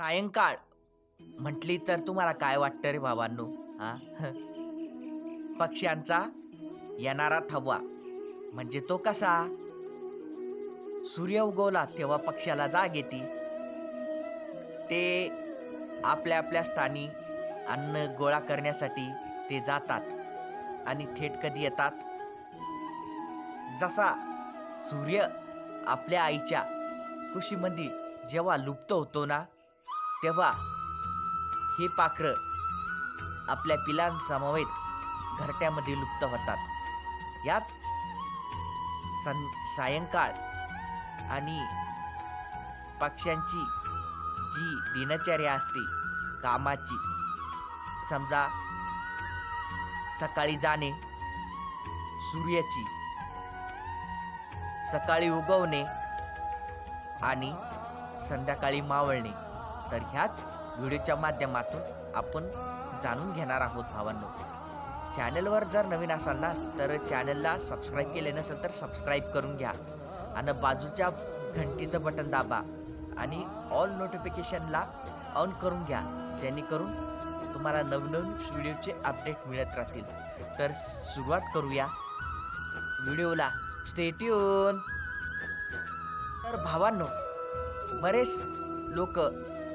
सायंकाळ. म्हटली तर तुम्हाला काय वाटतं रे बाबांनो हा? पक्ष्यांचा येणारा थवा. म्हणजे तो कसा? सूर्य उगवला तेव्हा पक्ष्याला जाग येते. ते आपल्या आपल्या स्थानी अन्न गोळा करण्यासाठी ते जातात आणि थेट कधी येतात? जसा सूर्य आपल्या आईच्या कुशीमध्ये जेव्हा लुप्त होतो ना तेव्हा हे पाखरं आपल्या पिलांसमवेत घरट्यामध्ये लुप्त होतात. याच सं सायंकाळ आणि पक्ष्यांची जी दिनचर्या असते कामाची समजा सकाळी जाणे सूर्याची सकाळी उगवणे आणि संध्याकाळी मावळणे. तर ह्याच व्हिडिओच्या माध्यमातून आपण जाणून घेणार आहोत भावांनो. चॅनलवर जर नवीन असाल ना तर चॅनलला सबस्क्राईब केले नसेल तर सबस्क्राईब करून घ्या. आणि बाजूच्या घंटीचं बटन दाबा आणि ऑल नोटिफिकेशनला ऑन करून घ्या जेणेकरून तुम्हाला नवनवीन व्हिडिओचे अपडेट मिळत राहतील. तर सुरुवात करूया. व्हिडिओला स्टेट्यून तर भावांनो बरेच लोक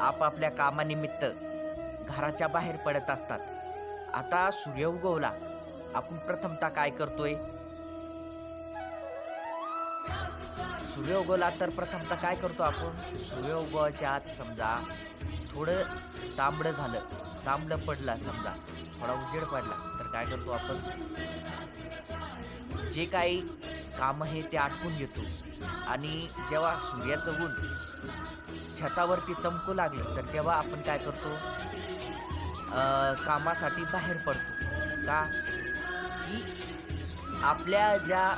आपापल्या कामानिमित्त घराच्या बाहेर पडत असतात. आता सूर्य उगवला. आपण प्रथमतः काय करतोय? सूर्य उगवला तर प्रथमतः काय करतो आपण? सूर्य उगवायच्या आत समजा थोडं तांबडं झालं. तांबडं पडला समजा. थोडा उजेड पडला. तर काय करतो आपण? जे काही काम हे ते आटपून घेतो. आणि जेव्हा सूर्याचं ऊन छतावरती चमकू लागली तर तेव्हा आपण काय करतो? कामासाठी बाहेर पडतो. का? की आपल्या ज्या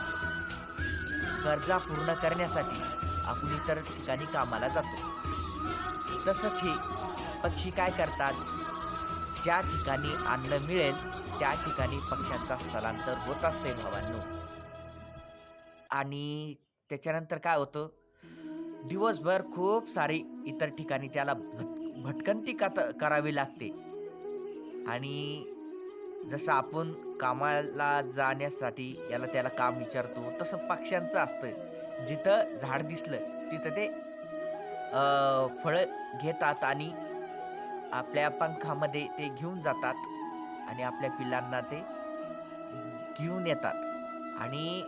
गरजा पूर्ण करण्यासाठी आपण इतर ठिकाणी कामाला जातो. तसंच हे पक्षी काय करतात? ज्या ठिकाणी अन्न मिळेल त्या ठिकाणी पक्ष्यांचा स्थलांतर होत असते भावांनो. आणि त्याच्यानंतर काय होतं? दिवसभर खूप सारी इतर ठिकाणी त्याला भट भटकंती कत करावी लागते. आणि जसं आपण कामाला जाण्यासाठी याला त्याला काम विचारतो तसं पक्ष्यांचं असतं. जिथं झाड दिसलं तिथं ते फळं घेतात आणि आपल्या पंखामध्ये ते घेऊन जातात आणि आपल्या पिल्लांना ते घेऊन येतात. आणि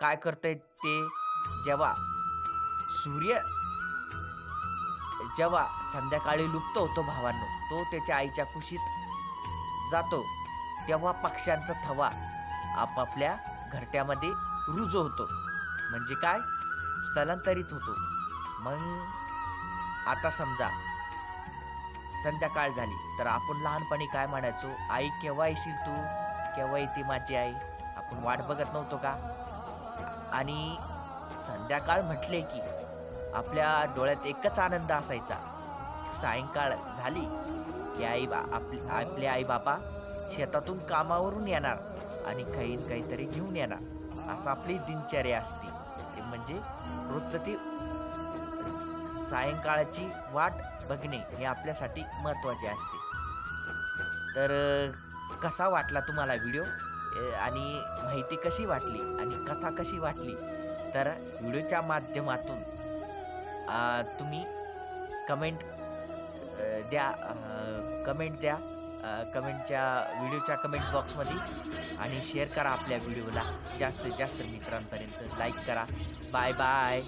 काय करतंय ते जेव्हा सूर्य जेव्हा संध्याकाळी लुप्त होतो भावांनो तो त्याच्या आईच्या कुशीत जातो तेव्हा पक्ष्यांचा थवा आपापल्या घरट्यामध्ये रुजू होतो. म्हणजे काय? स्थलांतरित होतो. मग आता समजा संध्याकाळ झाली तर आपण लहानपणी काय म्हणायचो? आई केव्हा येशील तू? केव्हा येते माझी आई? आपण वाट बघत नव्हतो का? आणि संध्याकाळ म्हटले की आपल्या डोळ्यात एकच आनंद असायचा. सायंकाळ झाली की आई बा आपले आपले आई बाबा शेतातून कामावरून येणार आणि काही काहीतरी घेऊन येणार. असं आपली दिनचर्या असते. ते म्हणजे रोजचं ती सायंकाळाची वाट बघणे हे आपल्यासाठी महत्त्वाचे असते. तर कसा वाटला तुम्हाला व्हिडिओ? आणि माहिती कशी वाटली? आणि कथा कशी वाटली? तर व्हिडिओच्या माध्यमातून तुम्ही कमेंट द्या कमेंट द्या कमेंटच्या व्हिडिओच्या कमेंट बॉक्समध्ये आणि शेअर करा आपल्या व्हिडिओला. जास्तीत जास्त मित्रांपर्यंत लाईक करा. Bye bye.